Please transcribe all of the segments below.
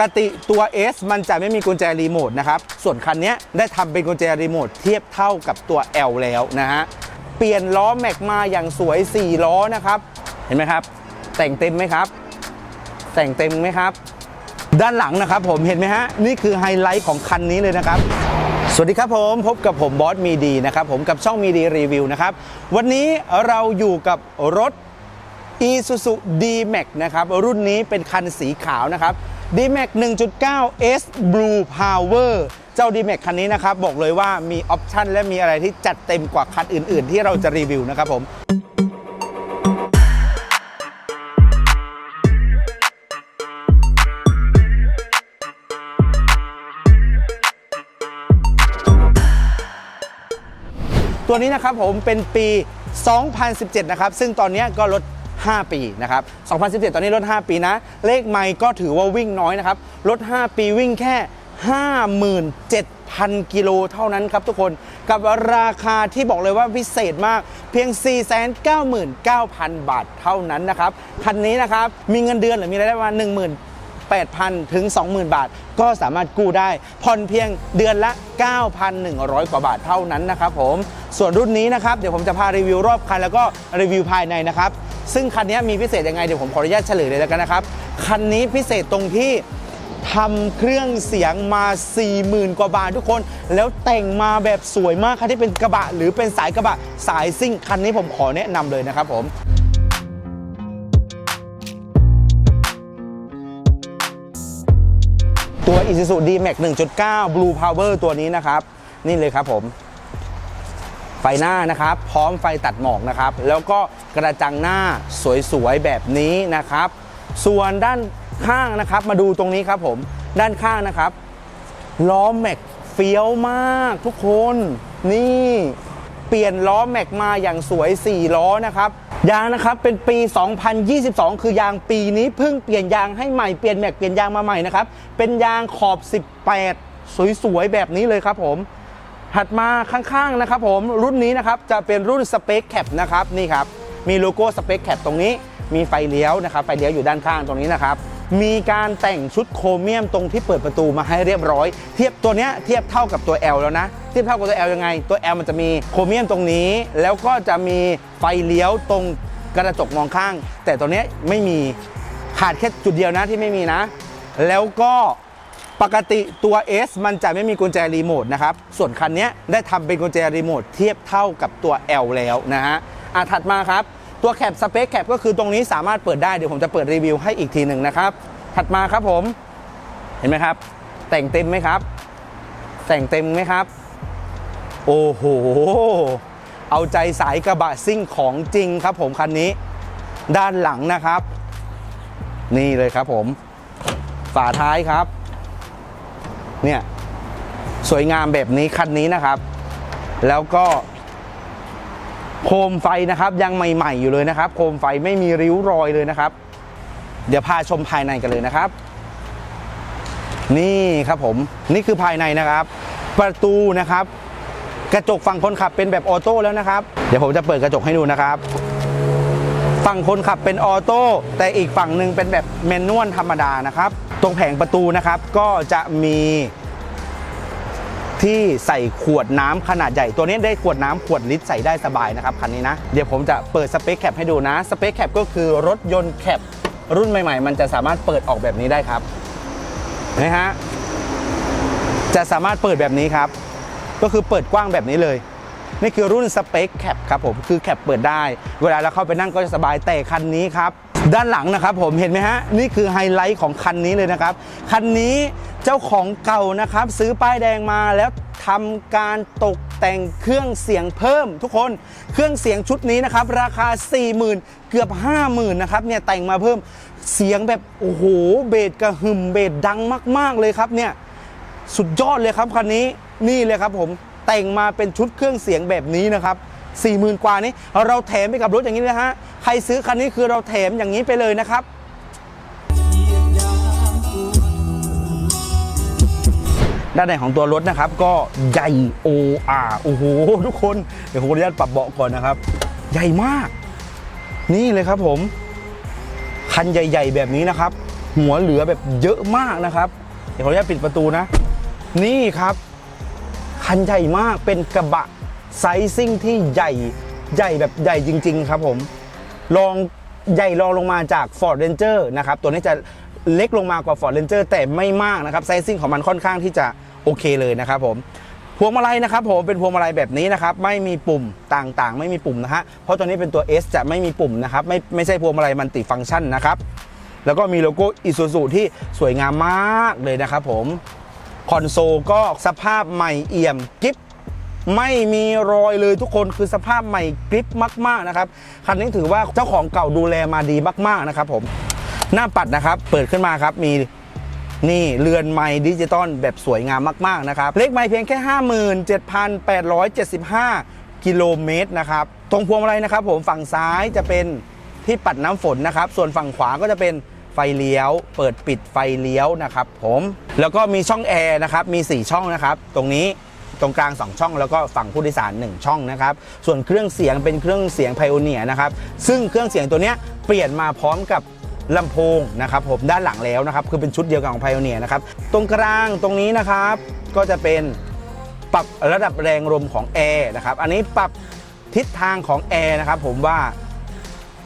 ปกติตัว S มันจะไม่มีกุญแจรีโมทนะครับ ส่วนคันนี้ได้ทำเป็นกุญแจรีโมทเทียบเท่ากับตัว L แล้วนะฮะ เปลี่ยนล้อแม็กมาอย่างสวย 4 ล้อนะครับ เห็นไหมครับ แต่งเต็มไหมครับ แต่งเต็มไหมครับ ด้านหลังนะครับผมเห็นไหมฮะ นี่คือไฮไลท์ของคันนี้เลยนะครับสวัสดีครับผมพบกับผมบอสมีดีนะครับผมกับช่องมีดีรีวิวนะครับ วันนี้เราอยู่กับรถ Isuzu D-Max นะครับรุ่นนี้เป็นคันสีขาวนะครับ D-Max 1.9 S Blue Power เจ้า D-Max คันนี้นะครับ บอกเลยว่ามีออปชันและมีอะไรที่จัดเต็มกว่าคันอื่น ๆ ที่เราจะรีวิวนะครับผมตัวนี้นะครับผมเป็นปี 2017 นะครับ ซึ่งตอนนี้ก็ลด 5 ปีนะครับ 2017 ตอนนี้ลด 5 ปีนะ เลขไม่ก็ถือว่าวิ่งน้อยนะครับลด 5 ปีวิ่งแค่ 57,000 กิโลเท่านั้นครับทุกคน กับราคาที่บอกเลยว่าพิเศษมากเพียง 499,000 บาทเท่านั้นนะครับ คันนี้นะครับ มีเงินเดือนหรือมีรายได้ประมาณ10,000 8,000 ถึง 20,000 บาท ก็สามารถกู้ได้ผ่อนเพียงเดือนละ 9,100 กว่าบาทเท่านั้นนะครับผม ส่วนรุ่นนี้นะครับ เดี๋ยวผมจะพารีวิวรอบคันแล้วก็รีวิวภายในนะครับ ซึ่งคันนี้มีพิเศษยังไงเดี๋ยวผมขออนุญาตเฉลยเลยแล้วกันนะครับ คันนี้พิเศษตรงที่ทำเครื่องเสียงมา 40,000 กว่าบาททุกคน แล้วแต่งมาแบบสวยมากคันที่เป็นกระบะ หรือเป็นสายกระบะสายซิ่ง คันนี้ผมขอแนะนำเลยนะครับผมตัว Isuzu D-Max 1.9 Blue Power ตัวนี้นะครับ นี่เลยครับผม ฟหน้านะครับ พร้อมไฟตัดหมอกนะครับ แล้วก็กระจังหน้าสวยๆแบบนี้นะครับ ส่วนด้านข้างนะครับ มาดูตรงนี้ครับผมด้านข้างนะครับล้อแม็กเฟี้ยวมากทุกคนนี่เปลี่ยนล้อแม็กมาอย่างสวย 4 ล้อนะครับยางนะครับเป็นปี 2022 คือยางปีนี้เพิ่งเปลี่ยนยางให้ใหม่เปลี่ยนแม็กเปลี่ยนยางมาใหม่นะครับเป็นยางขอบ 18 สวยๆแบบนี้เลยครับผม ถัดมาข้างๆนะครับผมรุ่นนี้นะครับจะเป็นรุ่นสเปคแคปนะครับนี่ครับมีโลโก้สเปคแคปตรงนี้ มีไฟเลี้ยวนะครับไฟเลี้ยวอยู่ด้านข้างตรงนี้นะครับมีการแต่งชุดโครเมียมตรงที่เปิดประตูมาให้เรียบร้อย เทียบตัวเนี้ยเทียบเท่ากับตัว L แล้วนะเทียบเท่ากับตัว L ยังไง ตัว L มันจะมีโครเมียมตรงนี้ แล้วก็จะมีไฟเลี้ยวตรงกระจกมองข้าง แต่ตัวเนี้ยไม่มีขาดแค่จุดเดียวนะที่ไม่มีนะ แล้วก็ ปกติตัว S มันจะไม่มีกุญแจรีโมทนะครับ ส่วนคันนี้ได้ทำเป็นกุญแจรีโมทเทียบเท่ากับตัว L แล้วนะฮะอะถัดมาครับ ตัวแคปสเปคแคปก็คือตรงนี้สามารถเปิดได้ เดี๋ยวผมจะเปิดรีวิวให้อีกทีหนึ่งนะครับ ถัดมาครับผม เห็นไหมครับ แต่งเต็มไหมครับ แต่งเต็มไหมครับ โอ้โห เอาใจสายกระบะซิ่งของจริงครับผมคันนี้ ด้านหลังนะครับ นี่เลยครับผม ฝาท้ายครับ เนี่ยสวยงามแบบนี้คันนี้นะครับ แล้วก็โคมไฟนะครับยังใหม่ ๆ อยู่เลยนะครับ โคมไฟไม่มีริ้วรอยเลยนะครับ เดี๋ยวพาชมภายในกันเลยนะครับ นี่ครับผมนี่คือภายในนะครับ ประตูนะครับ กระจกฝั่งคนขับเป็นแบบออโต้แล้วนะครับ เดี๋ยวผมจะเปิดกระจกให้ดูนะครับ ฝั่งคนขับเป็นออโต้แต่อีกฝั่งหนึ่งเป็นแบบแมนนวลธรรมดานะครับ รงแผงประตูนะครับก็จะมีที่ใส่ขวดน้ำขนาดใหญ่ ตัวนี้ได้ขวดน้ำขวดลิตรใส่ได้สบายนะครับคันนี้นะ เดี๋ยวผมจะเปิดสเปคแคปให้ดูนะสเปคแคปก็คือรถยนต์แคปรุ่นใหม่ ๆ มันจะสามารถเปิดออกแบบนี้ได้ครับนะฮะจะสามารถเปิดแบบนี้ครับ ก็คือเปิดกว้างแบบนี้เลยนี่คือรุ่นสเปคแคปครับผมคือแคปเปิดได้ เวลาเราเข้าไปนั่งก็จะสบายแต่คันนี้ครับ ด้านหลังนะครับผมเห็นไหมฮะ นี่คือไฮไลท์ของคันนี้เลยนะครับ คันนี้เจ้าของเก่านะครับ ซื้อป้ายแดงมาแล้วทำการตกแต่งเครื่องเสียงเพิ่มทุกคนเครื่องเสียงชุดนี้นะครับ ราคา 40,000 เกือบ 50,000นะครับเนี่ยแต่งมาเพิ่มเสียงแบบ โอ้โห เบสกระหึ่มเบสดังมาก ๆ เลยครับเนี่ยสุดยอดเลยครับคันนี้นี่เลยครับผมแต่งมาเป็นชุดเครื่องเสียงแบบนี้นะครับ40,000 กว่านี้ เราแถมไปกับรถอย่างนี้นะฮะ ครซื้อคันนี้คือเราแถมอย่างนี้ไปเลยนะครับด้านในของตัวรถนะครับ ก็ใหญ่โออาโอ้โหทุกคนเดี๋ยวผมขออนุญาตปรับเบาะก่อนนะครับ ใหญ่มาก นี่เลยครับผม คันใหญ่ ๆ แบบนี้นะครับ หัวเหลือแบบเยอะมากนะครับ เดี๋ยวขออนุญาตปิดประตูนะ นี่ครับ คันใหญ่มากเป็นกระบะไซซิ่งที่ใหญ่ใหญ่แบบใหญ่จริง ๆ ครับผม ลองใหญ่รองลงมาจาก Ford Ranger นะครับตัวนี้จะเล็กลงมากว่า Ford Ranger แต่ไม่มากนะครับไซซิ่งของมันค่อนข้างที่จะโอเคเลยนะครับผมพวงมาลัยนะครับผมเป็นพวงมาลัยแบบนี้นะครับไม่มีปุ่มต่างๆ ไม่มีปุ่มนะฮะเพราะตัวนี้เป็นตัว S จะไม่มีปุ่มนะครับไม่ไม่ใช่พวงมาลัยมันติฟังก์ชันนะครับแล้วก็มีโลโก้อิซูซูที่สวยงามมากเลยนะครับผมคอนโซลก็สภาพใหม่เอี่ยมกริป ไม่มีรอยเลยทุกคนคือสภาพใหม่กริปมาก ๆ นะครับ คันนี้ถือว่าเจ้าของเก่าดูแลมาดีมาก ๆ นะครับผมหน้าปัดนะครับ เปิดขึ้นมาครับมีนี่เรือนไม้ดิจิตอลแบบสวยงามมาก ๆ นะครับ เลขไม้เพียงแค่ 57,875 กิโลเมตรนะครับ ตรงพวงมาลัยนะครับ ผมฝั่งซ้ายจะเป็นที่ปัดน้ำฝนนะครับ ส่วนฝั่งขวาก็จะเป็นไฟเลี้ยว เปิดปิดไฟเลี้ยวนะครับ ผม แล้วก็มีช่องแอร์นะครับ มี 4 ช่องนะครับ ตรงนี้ ตรงกลาง 2 ช่อง แล้วก็ฝั่งผู้โดยสาร 1 ช่องนะครับ ส่วนเครื่องเสียงเป็นเครื่องเสียงไพโอเนียนะครับ ซึ่งเครื่องเสียงตัวเนี้ยเปลี่ยนมาพร้อมกับลำโพงนะครับผมด้านหลังแล้วนะครับ คือเป็นชุดเดียวกันของไพโอเนียนะครับ ตรงกลางตรงนี้นะครับ ก็จะเป็นปรับระดับแรงลมของแอร์นะครับ อันนี้ปรับทิศทางของแอร์นะครับผมว่า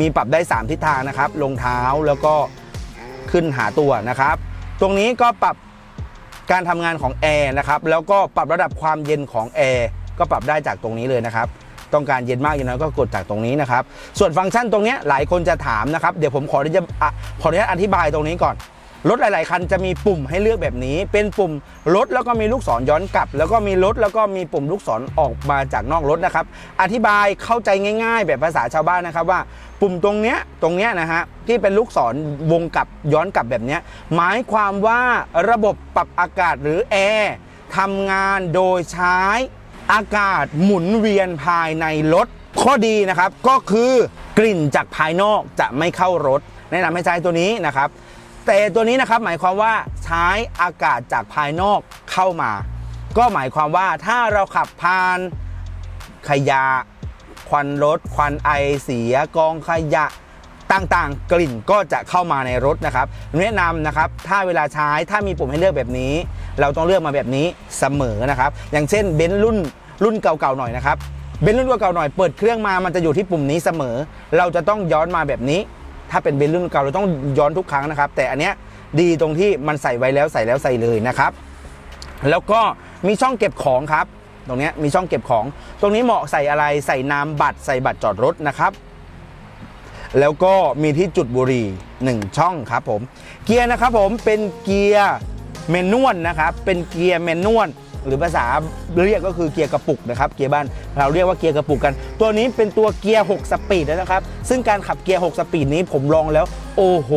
มีปรับได้ 3 ทิศทางนะครับ ลงเท้าแล้วก็ขึ้นหาตัวนะครับ ตรงนี้ก็ปรับ การทำงานของแอร์นะครับแล้วก็ปรับระดับความเย็นของแอร์ก็ปรับได้จากตรงนี้เลยนะครับต้องการเย็นมากเย็นน้อยก็กดจากตรงนี้นะครับ ส่วนฟังก์ชันตรงนี้หลายคนจะถามนะครับ เดี๋ยวผมขอขออนุญาตอธิบายตรงนี้ก่อน รถหลาย ๆ คันจะมีปุ่มให้เลือกแบบนี้ เป็นปุ่มรถแล้วก็มีลูกศรย้อนกลับ แล้วก็มีรถแล้วก็มีปุ่มลูกศรออกมาจากนอกรถนะครับ อธิบายเข้าใจง่าย ๆ แบบภาษาชาวบ้านนะครับว่า ปุ่มตรงเนี้ยตรงเนี้ยนะฮะที่เป็นลูกศรวงกลับย้อนกลับแบบนี้หมายความว่าระบบปรับอากาศหรือแอร์ทำงานโดยใช้อากาศหมุนเวียนภายในรถ ข้อดีนะครับก็คือกลิ่นจากภายนอกจะไม่เข้ารถ แนะนำให้ใช้ตัวนี้นะครับ แต่ตัวนี้นะครับหมายความว่าใช้อากาศจากภายนอกเข้ามา ก็หมายความว่าถ้าเราขับผ่านขยะ ควันรถ ควันไอเสียกองขยะต่างๆ กลิ่นก็จะเข้ามาในรถนะครับ แนะนำนะครับถ้าเวลาใช้ถ้ามีปุ่มให้เลือกแบบนี้ เราต้องเลือกมาแบบนี้เสมอนะครับ อย่างเช่นเบนซ์รุ่นรุ่นเก่าๆหน่อยนะครับเบนซ์รุ่นเก่าๆหน่อยเปิดเครื่องมามันจะอยู่ที่ปุ่มนี้เสมอ เราจะต้องย้อนมาแบบนี้ ถ้าเป็นเบนซ์รุ่นเก่าเราต้องย้อนทุกครั้งนะครับ แต่อันเนี้ยดีตรงที่มันใส่ไว้แล้วใส่แล้วใส่เลยนะครับ แล้วก็มีช่องเก็บของครับ ตรงเนี้ยมีช่องเก็บของ ตรงนี้เหมาะใส่อะไรใส่นามบัตรใส่บัตรจอดรถนะครับแล้วก็มีที่จุดบุหรี่ 1 ช่องครับผม เกียร์นะครับผมเป็นเกียร์แมนนวลนะครับ เป็นเกียร์แมนนวล หรือภาษาเรียกก็คือเกียร์กระปุกนะครับเกียร์บ้านเราเรียกว่าเกียร์กระปุกกัน ตัวนี้เป็นตัวเกียร์ 6 สปีดนะครับ ซึ่งการขับเกียร์ 6 สปีดนี้ผมลองแล้ว โอ้โห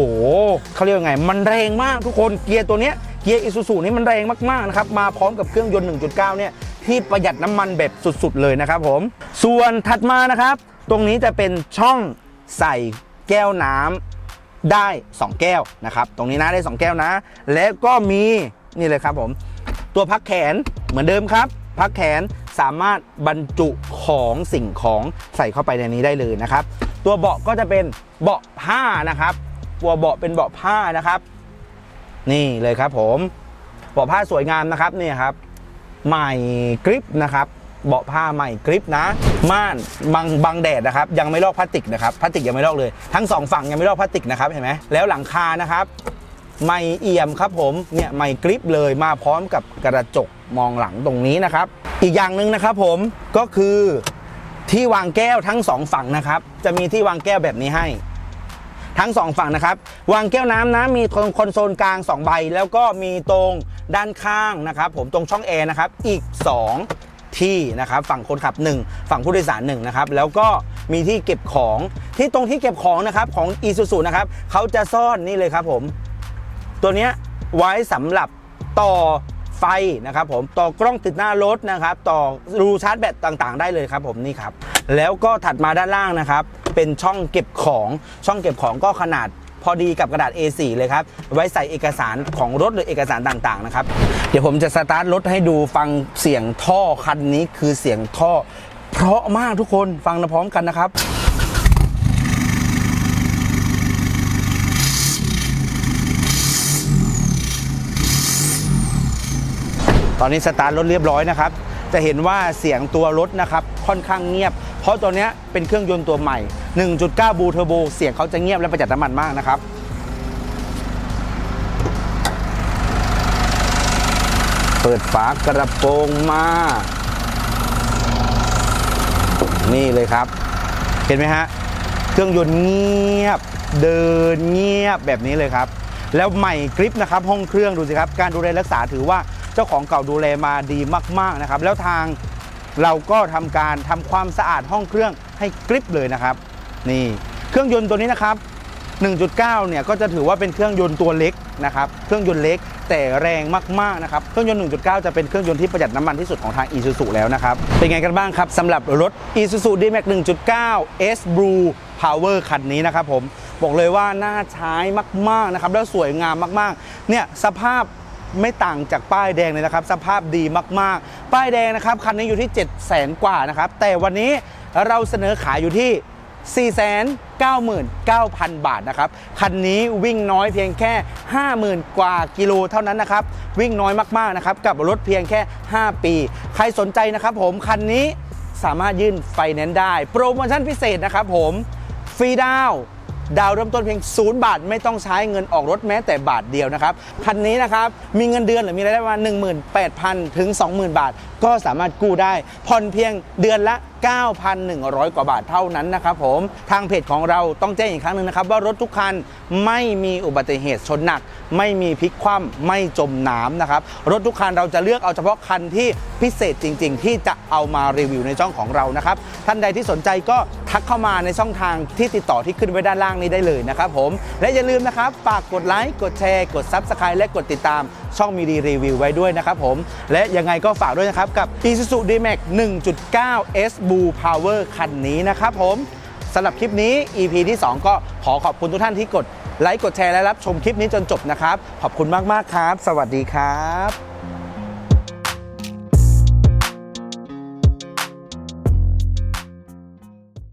เขาเรียกว่าไง มันแรงมากทุกคนเกียร์ตัวเนี้ยเกียร์อิซูซูนี่มันแรงมากๆนะครับมาพร้อมกับเครื่องยนต์ 1.9 เนี่ยที่ประหยัดน้ำมันแบบสุดๆเลยนะครับผมส่วนถัดมานะครับ ตรงนี้จะเป็นช่องใส่แก้วน้ำได้ 2 แก้วนะครับ ตรงนี้นะได้ 2 แก้วนะ แล้วก็มีนี่เลยครับผม ตัวพักแขนเหมือนเดิมครับ พักแขนสามารถบรรจุของสิ่งของใส่เข้าไปในนี้ได้เลยนะครับ ตัวเบาะก็จะเป็นเบาะผ้านะครับ ตัวเบาะเป็นเบาะผ้านะครับ นี่เลยครับ ผมเบาะผ้าสวยงามนะครับนี่ครับใหม่กริปนะครับเบาะผ้าใหม่กริปนะ ม่านบังบังแดดนะครับ ยังไม่ลอกพลาสติกนะครับพลาสติกยังไม่ลอกเลย ทั้งสองฝั่งยังไม่ลอกพลาสติกนะครับเห็นไหมแล้วหลังคานะครับ ไม่เอี่ยมครับผมเนี่ยไม่กริปเลยมาพร้อมกับกระจกมองหลังตรงนี้นะครับ อีกอย่างหนึ่งนะครับผมก็คือที่วางแก้วทั้งสองฝั่งนะครับ จะมีที่วางแก้วแบบนี้ให้ ทั้งสองฝั่งนะครับ วางแก้วน้ำนะมีตรงคอนโซลกลาง 2 ใบ แล้วก็มีตรงด้านข้างนะครับ ผมตรงช่องแอร์นะครับอีก 2 ที่นะครับ ฝั่งคนขับ 1 ฝั่งผู้โดยสาร1นะครับแล้วก็มีที่เก็บของที่ตรงที่เก็บของนะครับของ i s u z u นะครับเขาจะซ่อนนี่เลยครับผม ตัวนี้ไว้สำหรับต่อไฟนะครับผมต่อกล้องติดหน้ารถนะครับ ต่อรูชาร์จแบตต่างๆ ได้เลยครับผมนี่ครับ แล้วก็ถัดมาด้านล่างนะครับ เป็นช่องเก็บของช่องเก็บของก็ขนาดพอดีกับกระดาษ A4 เลยครับ ไว้ใส่เอกสารของรถหรือเอกสารต่างๆนะครับ เดี๋ยวผมจะสตาร์ทรถให้ดูฟังเสียงท่อคันนี้คือเสียงท่อ เพราะมากทุกคนฟังพร้อมกันนะครับ อนนี้สตาร์ทรถเรียบร้อยนะครับ จะเห็นว่าเสียงตัวรถนะครับค่อนข้างเงียบ เพราะตัวนี้เป็นเครื่องยนต์ตัวใหม่ 1.9 บูเทอร์โบ เสียงเขาจะเงียบและประหยัดน้ำมันมากนะครับเปิดฝากระโปรงมา นี่เลยครับ เห็นไหมฮะ เครื่องยนต์เงียบ เดินเงียบแบบนี้เลยครับ แล้วใหม่กริปนะครับ ห้องเครื่องดูสิครับ การดูแลรักษาถือว่า เจ้าของเก่าดูแลมาดีมากๆนะครับ แล้วทางเราก็ทำการทำความสะอาดห้องเครื่องให้กริปเลยนะครับนี่เครื่องยนต์ตัวนี้นะครับ 1.9 เนี่ยก็จะถือว่าเป็นเครื่องยนต์ตัวเล็กนะครับเครื่องยนต์เล็กแต่แรงมากๆนะครับเครื่องยนต์ 1.9 จะเป็นเครื่องยนต์ที่ประหยัดน้ำมันที่สุดของทาง Isuzu แล้วนะครับเป็นไงกันบ้างครับสำหรับรถ Isuzu D-Max 1.9 S Blue Power คันนี้นะครับผมบอกเลยว่าน่าใช้มากๆนะครับแล้วสวยงามมากๆเนี่ยสภาพ ไม่ต่างจากป้ายแดงเลยนะครับ สภาพดีมากๆ ป้ายแดงนะครับคันนี้อยู่ที่ 7 0 0 0 0 0กว่านะครับ แต่วันนี้เราเสนอขายอยู่ที่499,000 บาทนะครับ คันนี้วิ่งน้อยเพียงแค่ 50,000 กว่ากิโลเท่านั้นนะครับ วิ่งน้อยมากๆนะครับ กับรถเพียงแค่ 5 ปี ใครสนใจนะครับผม คันนี้สามารถยื่นไฟแนนซ์ได้ โปรโมชั่นพิเศษนะครับผม ฟรีดาว ดาวเริ่มต้นเพียง 0 บาท ไม่ต้องใช้เงินออกรถแม้แต่บาทเดียวนะครับ คันนี้นะครับ มีเงินเดือนหรือมีรายได้ประมาณ18,000 ถึง 20,000 บาท ก็สามารถกู้ได้ผ่อนเพียงเดือนละ 9,100 กว่าบาทเท่านั้นนะครับผม ทางเพจของเราต้องแจ้งอีกครั้งหนึ่งนะครับ ว่ารถทุกคันไม่มีอุบัติเหตุชนหนัก ไม่มีพลิกคว่ำไม่จมน้ำนะครับ รถทุกคันเราจะเลือกเอาเฉพาะคันที่พิเศษจริง ๆ ที่จะเอามารีวิวในช่องของเรานะครับท่านใดที่สนใจก็ทักเข้ามาในช่องทางที่ติดต่อที่ขึ้นไว้ด้านล่างนี้ได้เลยนะครับผมและอย่าลืมนะครับฝากกดไลค์กดแชร์ กด Subscribe และกดติดตาม ช่องมีดีรีวิวไว้ด้วยนะครับผม และยังไงก็ฝากด้วยนะครับ กับ Isuzu D-Max 1.9 S Blue Power คันนี้นะครับผมสำหรับคลิปนี้ EP ที่ 2 ก็ขอขอบคุณทุกท่านที่กดไลค์กดแชร์และรับชมคลิปนี้จนจบนะครับ ขอบคุณมาก ๆ ครับ สวัสดีครับ